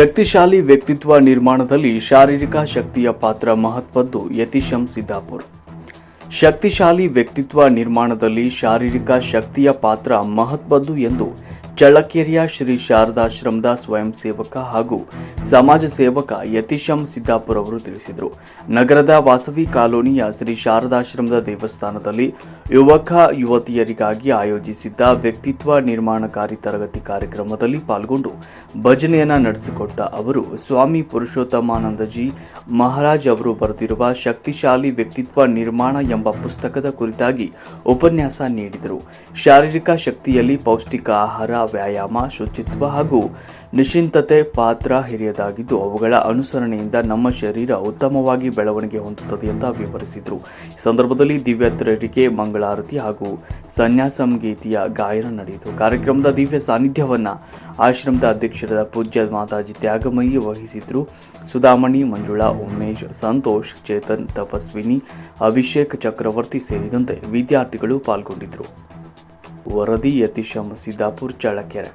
ಶಕ್ತಿಶಾಲಿ ವ್ಯಕ್ತಿತ್ವ ನಿರ್ಮಾಣದಲ್ಲಿ ಶಾರೀರಿಕ ಶಕ್ತಿಯ ಪಾತ್ರ ಮಹತ್ವದ್ದು ಯತಿಶಂ ಸಿದ್ದಾಪುರ್. ಶಕ್ತಿಶಾಲಿ ವ್ಯಕ್ತಿತ್ವ ನಿರ್ಮಾಣದಲ್ಲಿ ಶಾರೀರಿಕ ಶಕ್ತಿಯ ಪಾತ್ರ ಮಹತ್ವದ್ದು ಎಂದು ಚಳ್ಳಕೆರೆಯ ಶ್ರೀ ಶಾರದಾಶ್ರಮದ ಸ್ವಯಂ ಸೇವಕ ಹಾಗೂ ಸಮಾಜ ಸೇವಕ ಯತೀಶಂ ಸಿದ್ದಾಪುರ ಅವರು ತಿಳಿಸಿದರು. ನಗರದ ವಾಸವಿ ಕಾಲೋನಿಯ ಶ್ರೀ ಶಾರದಾಶ್ರಮದ ದೇವಸ್ಥಾನದಲ್ಲಿ ಯುವಕ, ಯುವತಿಯರಿಗಾಗಿ ಆಯೋಜಿಸಿದ್ದ ವ್ಯಕ್ತಿತ್ವ ನಿರ್ಮಾಣಕಾರಿ ತರಗತಿ ಕಾರ್ಯಕ್ರಮದಲ್ಲಿ ಪಾಲ್ಗೊಂಡು ಭಜನೆಯನ್ನು ನಡೆಸಿಕೊಟ್ಟ ಅವರು ಸ್ವಾಮಿ ಪುರುಷೋತ್ತಮಾನಂದಜಿ ಮಹಾರಾಜ್ ಅವರು ಬರೆದಿರುವ ಶಕ್ತಿಶಾಲಿ ವ್ಯಕ್ತಿತ್ವ ನಿರ್ಮಾಣ ಎಂಬ ಪುಸ್ತಕದ ಕುರಿತಾಗಿ ಉಪನ್ಯಾಸ ನೀಡಿದರು. ಶಾರೀರಿಕ ಶಕ್ತಿಯಲ್ಲಿ ಪೌಷ್ಟಿಕ ಆಹಾರ ವ್ಯಾಯಾಮ, ಶುಚಿತ್ವ ಹಾಗೂ ನಿಶ್ಚಿಂತತೆ ಪಾತ್ರ ಹಿರಿಯದಾಗಿದ್ದು, ಅವುಗಳ ಅನುಸರಣೆಯಿಂದ ನಮ್ಮ ಶರೀರ ಉತ್ತಮವಾಗಿ ಬೆಳವಣಿಗೆ ಹೊಂದುತ್ತದೆ ಎಂದು ವಿವರಿಸಿದರು. ಈ ಸಂದರ್ಭದಲ್ಲಿ ದಿವ್ಯ ತ್ರೇಟಿಕೆ ಮಂಗಳಾರತಿ ಹಾಗೂ ಸನ್ಯಾಸಂ ಗೀತಿಯ ಗಾಯನ ನಡೆಯಿತು. ಕಾರ್ಯಕ್ರಮದ ದಿವ್ಯ ಸಾನ್ನಿಧ್ಯವನ್ನು ಆಶ್ರಮದ ಅಧ್ಯಕ್ಷರಾದ ಪೂಜ್ಯ ಮಾತಾಜಿ ತ್ಯಾಗಮಯಿ ವಹಿಸಿದ್ರು. ಸುಧಾಮಣಿ, ಮಂಜುಳಾ, ಉಮೇಶ್, ಸಂತೋಷ್, ಚೇತನ್, ತಪಸ್ವಿನಿ, ಅಭಿಷೇಕ್ ಚಕ್ರವರ್ತಿ ಸೇರಿದಂತೆ ವಿದ್ಯಾರ್ಥಿಗಳು ಪಾಲ್ಗೊಂಡಿದ್ದರು ವರದಿ ಯತೀಶ ಮಸೀದಾಪುರ್ ಚಳ್ಳಕೆರೆ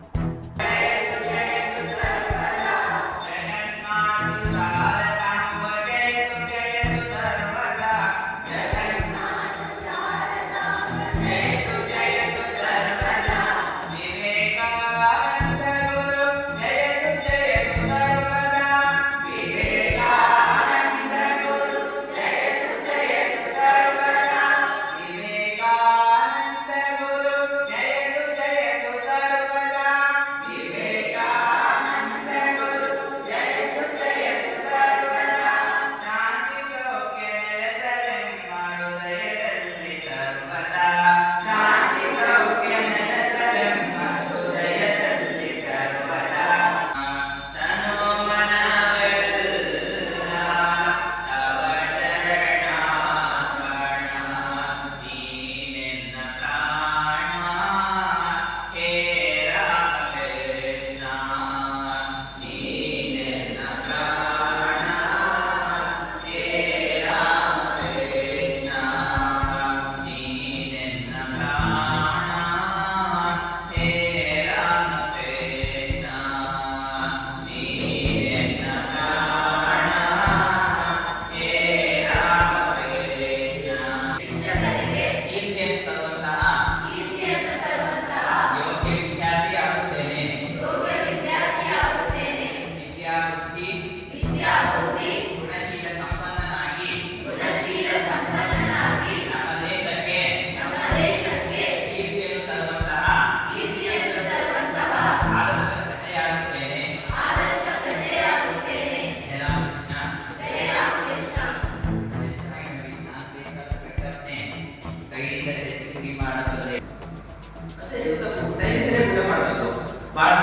ದಯವಿಟ್ಟು ಬಿಡಬಾರ್ದು ಬಹಳ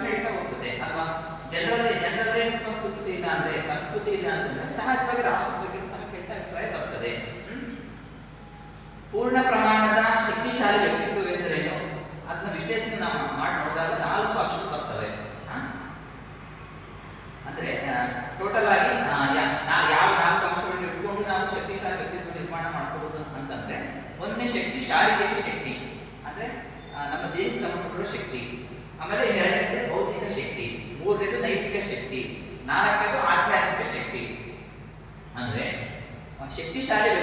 ನಡೀತಾ ಹೋಗ್ತದೆ. ಅಥವಾ ಜನರಲ್ಲೇ ಜನರಲ್ಲೇ ಸಂಸ್ಕೃತಿ ಇಲ್ಲ ಅಂದ್ರೆ ಸಂಸ್ಕೃತಿ ಇಲ್ಲ ಅಂತಂದ್ರೆ ಸಹಜವಾಗಿ ರಾಷ್ಟ್ರ Saturday.